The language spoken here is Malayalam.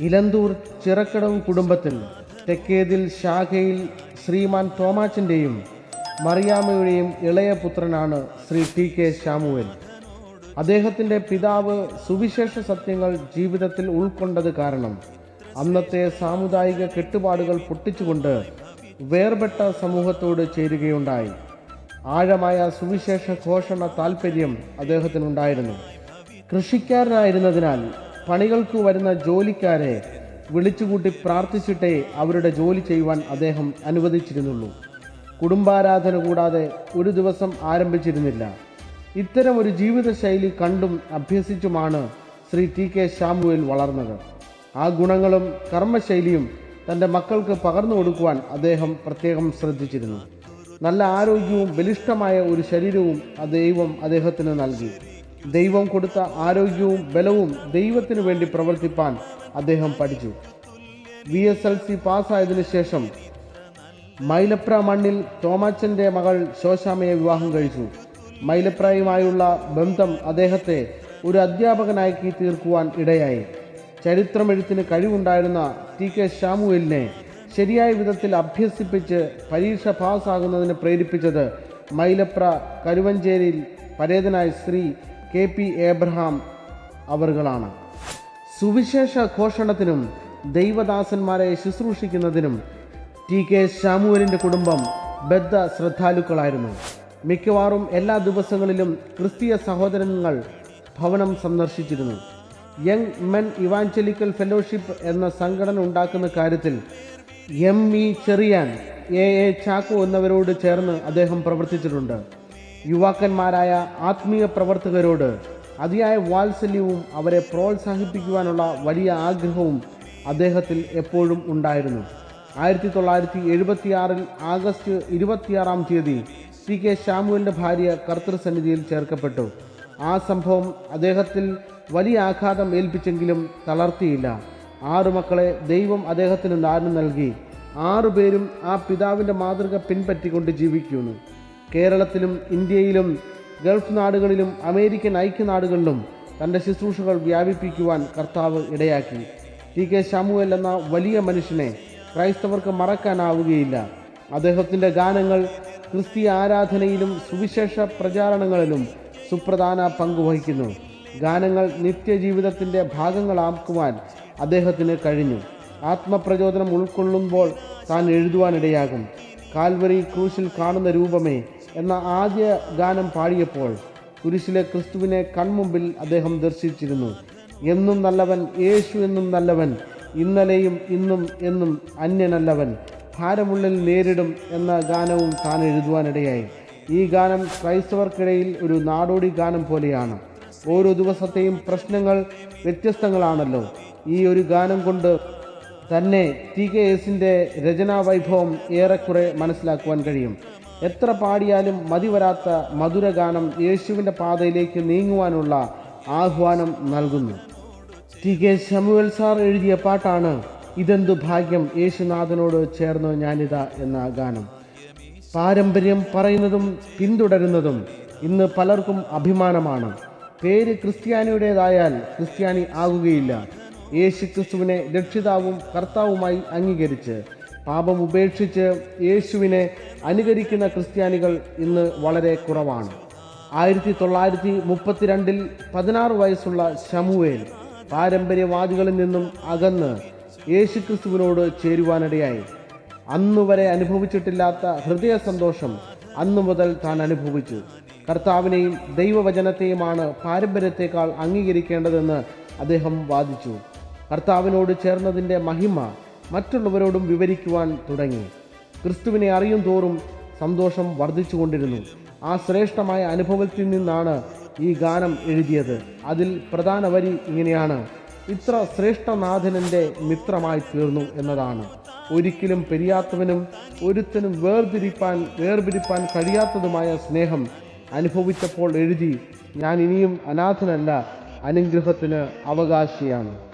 ഇലന്തൂർ ചിറക്കടവ് കുടുംബത്തിൽ തെക്കേതിൽ ശാഖയിൽ ശ്രീമാൻ തോമാച്ചന്റെയും മറിയാമ്മയുടെയും ഇളയ പുത്രനാണ് ശ്രീ ടി കെ ശാമുവൽ അദ്ദേഹത്തിന്റെ പിതാവ് സുവിശേഷ സത്യങ്ങൾ ജീവിതത്തിൽ ഉൾക്കൊണ്ടത് കാരണം അന്നത്തെ സാമുദായിക കെട്ടുപാടുകൾ പൊട്ടിച്ചുകൊണ്ട് വേർപെട്ട സമൂഹത്തോട് ചേരുകയുണ്ടായി. ആഴമായ സുവിശേഷ ഘോഷണ താൽപ്പര്യം അദ്ദേഹത്തിനുണ്ടായിരുന്നു. കൃഷിക്കാരനായിരുന്നതിനാൽ പണികൾക്ക് വരുന്ന ജോലിക്കാരെ വിളിച്ചുകൂട്ടി പ്രാർത്ഥിച്ചിട്ടേ അവരുടെ ജോലി ചെയ്യുവാൻ അദ്ദേഹം അനുവദിച്ചിരുന്നുള്ളൂ. കുടുംബാരാധന കൂടാതെ ഒരു ദിവസം ആരംഭിച്ചിരുന്നില്ല. ഇത്തരം ഒരു ജീവിതശൈലി കണ്ടും അഭ്യസിച്ചുമാണ് ശ്രീ ടി കെ ശാമുവേൽ വളർന്നത്. ആ ഗുണങ്ങളും കർമ്മശൈലിയും തന്റെ മക്കൾക്ക് പകർന്നു കൊടുക്കുവാൻ അദ്ദേഹം പ്രത്യേകം ശ്രദ്ധിച്ചിരുന്നു. നല്ല ആരോഗ്യവും ബലിഷ്ഠമായ ഒരു ശരീരവും ദൈവം അദ്ദേഹത്തിന് നൽകി. ദൈവം കൊടുത്ത ആരോഗ്യവും ബലവും ദൈവത്തിനു വേണ്ടി പ്രവർത്തിപ്പാൻ അദ്ദേഹം പഠിച്ചു. വി എസ് എൽ സി പാസ്സായതിനു ശേഷം മൈലപ്ര മണ്ണിൽ തോമാച്ചന്റെ മകൾ ശോശാമയെ വിവാഹം കഴിച്ചു. മൈലപ്രയുമായുള്ള ബന്ധം അദ്ദേഹത്തെ ഒരു അധ്യാപകനാക്കി തീർക്കുവാൻ ഇടയായി. ചരിത്രമെഴുത്തിന് കഴിവുണ്ടായിരുന്ന ടി കെ ശാമുവേലിനെ ശരിയായ വിധത്തിൽ അഭ്യസിപ്പിച്ച് പരീക്ഷ പാസ്സാകുന്നതിന് പ്രേരിപ്പിച്ചത് മൈലപ്ര കരുവഞ്ചേരിയിൽ പരേതനായ ശ്രീ കെ പി ഏബ്രഹാം അവറുകളാണ് സുവിശേഷ ഘോഷണത്തിനും ദൈവദാസന്മാരെ ശുശ്രൂഷിക്കുന്നതിനും ടി കെ ശാമുവലിന്റെ കുടുംബം ബദ്ധ ശ്രദ്ധാലുക്കളായിരുന്നു. മിക്കവാറും എല്ലാ ദിവസങ്ങളിലും ക്രിസ്തീയ സഹോദരങ്ങൾ ഭവനം സന്ദർശിച്ചിരുന്നു. യങ് മെൻ ഇവാഞ്ചലിക്കൽ ഫെലോഷിപ്പ് എന്ന സംഘടന ഉണ്ടാക്കുന്ന കാര്യത്തിൽ M E Cherian A A Chacko എന്നിവരോട് ചേർന്ന് അദ്ദേഹം പ്രവർത്തിച്ചിട്ടുണ്ട്. യുവാക്കന്മാരായ ആത്മീയ പ്രവർത്തകരോട് അതിയായ വാത്സല്യവും അവരെ പ്രോത്സാഹിപ്പിക്കുവാനുള്ള വലിയ ആഗ്രഹവും അദ്ദേഹത്തിൽ എപ്പോഴും ഉണ്ടായിരുന്നു. ആയിരത്തി തൊള്ളായിരത്തി എഴുപത്തിയാറിൽ ആഗസ്റ്റ് ഇരുപത്തിയാറാം തീയതി ടി കെ ശ്യാമുവിന്റെ ഭാര്യ കർത്തൃസന്നിധിയിൽ ചേർക്കപ്പെട്ടു. ആ സംഭവം അദ്ദേഹത്തിൽ വലിയ ആഘാതം ഏൽപ്പിച്ചെങ്കിലും തളർത്തിയില്ല. ആറു മക്കളെ ദൈവം അദ്ദേഹത്തിന് ദാനം നൽകി. ആറുപേരും ആ പിതാവിന്റെ മാതൃക പിൻപറ്റിക്കൊണ്ട് ജീവിക്കുന്നു. കേരളത്തിലും ഇന്ത്യയിലും ഗൾഫ് നാടുകളിലും അമേരിക്കൻ ഐക്യനാടുകളിലും തന്റെ ശുശ്രൂഷകൾ വ്യാപിപ്പിക്കുവാൻ കർത്താവ് ഇടയാക്കി. ടി കെ ശാമുവൽ എന്ന വലിയ മനുഷ്യനെ ക്രൈസ്തവർക്ക് മറക്കാനാവുകയില്ല. അദ്ദേഹത്തിന്റെ ഗാനങ്ങൾ ക്രിസ്തീയ ആരാധനയിലും സുവിശേഷ പ്രചാരണങ്ങളിലും സുപ്രധാന പങ്കുവഹിക്കുന്നു ഗാനങ്ങൾ നിത്യജീവിതത്തിന്റെ ഭാഗങ്ങളാക്കുവാൻ അദ്ദേഹത്തിന് കഴിഞ്ഞു. ആത്മപ്രചോദനം ഉൾക്കൊള്ളുമ്പോൾ താൻ എഴുതുവാനിടയാകും. കാൽവരി ക്രൂശിൽ കാണുന്ന രൂപമേ എന്ന ആദ്യ ഗാനം പാടിയപ്പോൾ കുരിശിലെ ക്രിസ്തുവിനെ കൺമുമ്പിൽ അദ്ദേഹം ദർശിച്ചിരുന്നു. എന്നും നല്ലവൻ യേശു എന്നും നല്ലവൻ ഇന്നലെയും ഇന്നും എന്നും അന്യനല്ലവൻ ഭാരമുള്ളിൽ നേരിടും എന്ന ഗാനവും താൻ എഴുതുവാനിടയായി. ഈ ഗാനം ക്രൈസ്തവർക്കിടയിൽ ഒരു നാടോടി ഗാനം പോലെയാണ്. ഓരോ ദിവസത്തെയും പ്രശ്നങ്ങൾ വ്യത്യസ്തങ്ങളാണല്ലോ. ഈ ഒരു ഗാനം കൊണ്ട് തന്നെ ടി കെ എസിന്റെ രചനാ വൈഭവം ഏറെക്കുറെ മനസ്സിലാക്കുവാൻ കഴിയും. എത്ര പാടിയാലും മതി വരാത്ത മധുരഗാനം യേശുവിന്റെ പാതയിലേക്ക് നീങ്ങുവാനുള്ള ആഹ്വാനം നൽകുന്നു. ടി കെ ശമുവൽ സാർ എഴുതിയ പാട്ടാണ് ഇതെന്തു ഭാഗ്യം യേശുനാഥനോട് ചേർന്ന് ഞാനിതാ എന്ന ഗാനം. പാരമ്പര്യം പറയുന്നതും പിന്തുടരുന്നതും ഇന്ന് പലർക്കും അഭിമാനമാണ്. പേര് ക്രിസ്ത്യാനിയുടേതായാൽ ക്രിസ്ത്യാനി ആകുകയില്ല. യേശു ക്രിസ്തുവിനെ രക്ഷിതാവും കർത്താവുമായി അംഗീകരിച്ച് പാപം ഉപേക്ഷിച്ച് യേശുവിനെ അനുകരിക്കുന്ന ക്രിസ്ത്യാനികൾ ഇന്ന് വളരെ കുറവാണ്. ആയിരത്തി തൊള്ളായിരത്തി മുപ്പത്തിരണ്ടിൽ പതിനാറ് വയസ്സുള്ള ശമുവേൽ പാരമ്പര്യവാദികളിൽ നിന്നും അകന്ന് യേശുക്രിസ്തുവിനോട് ചേരുവാനിടയായി. അന്നുവരെ അനുഭവിച്ചിട്ടില്ലാത്ത ഹൃദയ സന്തോഷം അന്നു മുതൽ താൻ അനുഭവിച്ചു. കർത്താവിനെയും ദൈവവചനത്തെയുമാണ് പാരമ്പര്യത്തെക്കാൾ അംഗീകരിക്കേണ്ടതെന്ന് അദ്ദേഹം വാദിച്ചു. കർത്താവിനോട് ചേർന്നതിന്റെ മഹിമ മറ്റുള്ളവരോടും വിവരിക്കുവാൻ തുടങ്ങി. ക്രിസ്തുവിനെ അറിയും തോറും സന്തോഷം വർദ്ധിച്ചുകൊണ്ടിരുന്നു ആ ശ്രേഷ്ഠമായ അനുഭവത്തിൽ നിന്നാണ് ഈ ഗാനം എഴുതിയത്. അതിൽ പ്രധാന വരി ഇങ്ങനെയാണ്. ഇത്ര ശ്രേഷ്ഠനാഥനന്റെ മിത്രമായി തീർന്നു എന്നതാണ്. ഒരിക്കലും പെരിയാത്തവനും ഒരുത്തനും വേർതിരിപ്പാൻ വേർപിരിപ്പാൻ കഴിയാത്തതുമായ സ്നേഹം അനുഭവിച്ചപ്പോൾ എഴുതി ഞാൻ ഇനിയും അനാഥനല്ല അനുഗ്രഹത്തിന് അവകാശിയാണ്.